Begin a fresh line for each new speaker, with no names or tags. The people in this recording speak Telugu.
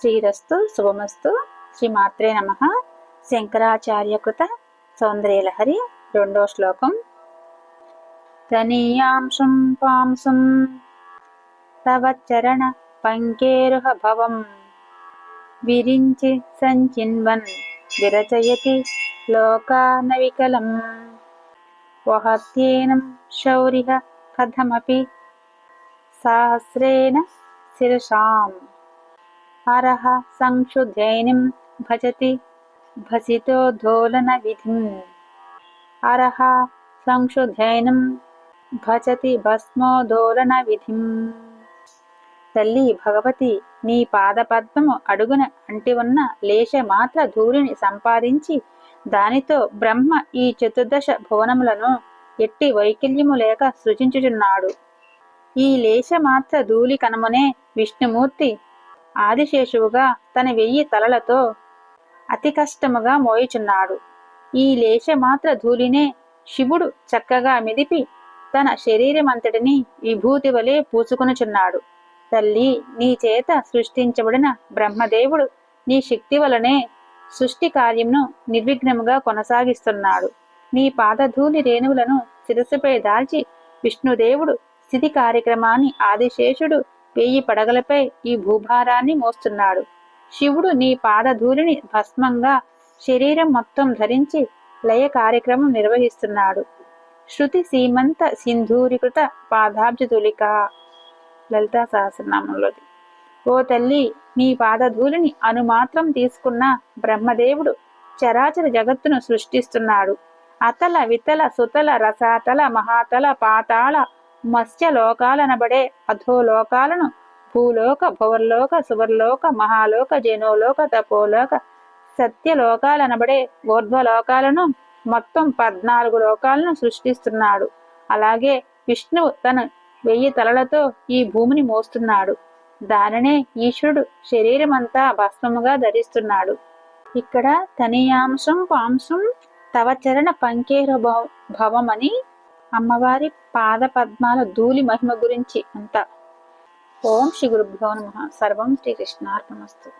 శ్రీరస్తు శుభమస్తు. శ్రీ మాత్రే నమ. శంకరాచార్యకృత సౌందర్యలహరి రెండో శ్లోకం. తనీయాంశం పాంసం తవ చరణ పంకేరుహ భవం విరించి సంచిన్వన్ విరచయతి లోకానవికలం. వహత్యేనం శౌరిహ కథమపి. సహస్రేణ శిరసాం. హరః సంక్షుధైనిం భజతి భసితో ధోలన విధిం హరః సంక్షుధైనం భజతి భస్మోదోలన విధిం తల్లి భగవతి నీ పాదపద్మము అడుగున అంటి ఉన్న లేశ మాత్ర ధూళిని సంపాదించి దానితో బ్రహ్మ ఈ చతుర్దశ భువనములను ఎట్టి వైకల్యము లేక సృజించుచున్నాడు. ఈ లేశ మాత్ర ధూళి కనమునే విష్ణుమూర్తి ఆదిశేషువుగా తన వెయ్యి తలలతో అతి కష్టముగా మోయుచున్నాడు. ఈ లేశ మాత్ర ధూళినే శివుడు చక్కగా మెదిపి తన శరీరమంతటిని విభూతి వలె పూసుకొనుచున్నాడు. తల్లి నీ చేత సృష్టించబడిన బ్రహ్మదేవుడు నీ శక్తి వలనే సృష్టి కార్యంను నిర్విఘ్నముగా కొనసాగిస్తున్నాడు. నీ పాదధూళి రేణువులను శిరస్సుపై దాల్చి విష్ణుదేవుడు స్థితి కార్యక్రమాన్ని ఆదిశేషుడు వెయ్యి పడగలపై ఈ భూభారాన్ని మోస్తున్నాడు. శివుడు నీ పాదధూళిని భస్మంగా శరీరం మొత్తం ధరించి లయ కార్యక్రమం నిర్వహిస్తున్నాడు. శృతి సీమంత సింధూరీకృత పాదాబ్జతులిక లలితా సహస్రనామంలోది. ఓ తల్లి నీ పాదధూళిని అనుమాత్రం తీసుకున్న బ్రహ్మదేవుడు చరాచర జగత్తును సృష్టిస్తున్నాడు. అతల వితల సుతల రసాతల మహాతల పాతాళ మత్స్య లోకాలనబడే అధోలోకాలను భూలోక భువర్లోక సువర్లోక మహాలోక జనోలోక తపోలోక సత్యలోకాలనబడే ఊర్ధ్వలోకాలను మొత్తం పద్నాలుగు లోకాలను సృష్టిస్తున్నాడు. అలాగే విష్ణువు తన వెయ్యి తలలతో ఈ భూమిని మోస్తున్నాడు. దానినే ఈశ్వరుడు శరీరమంతా భస్మముగా ధరిస్తున్నాడు. ఇక్కడ తనీయాంశం పాంశం తవ చరణ పంకేర భవమని అమ్మవారి పాద పద్మాల ధూళి మహిమ గురించి అంతా. ఓం శ్రీ గురుభ్యో నమ. సర్వం శ్రీకృష్ణార్పణమస్తు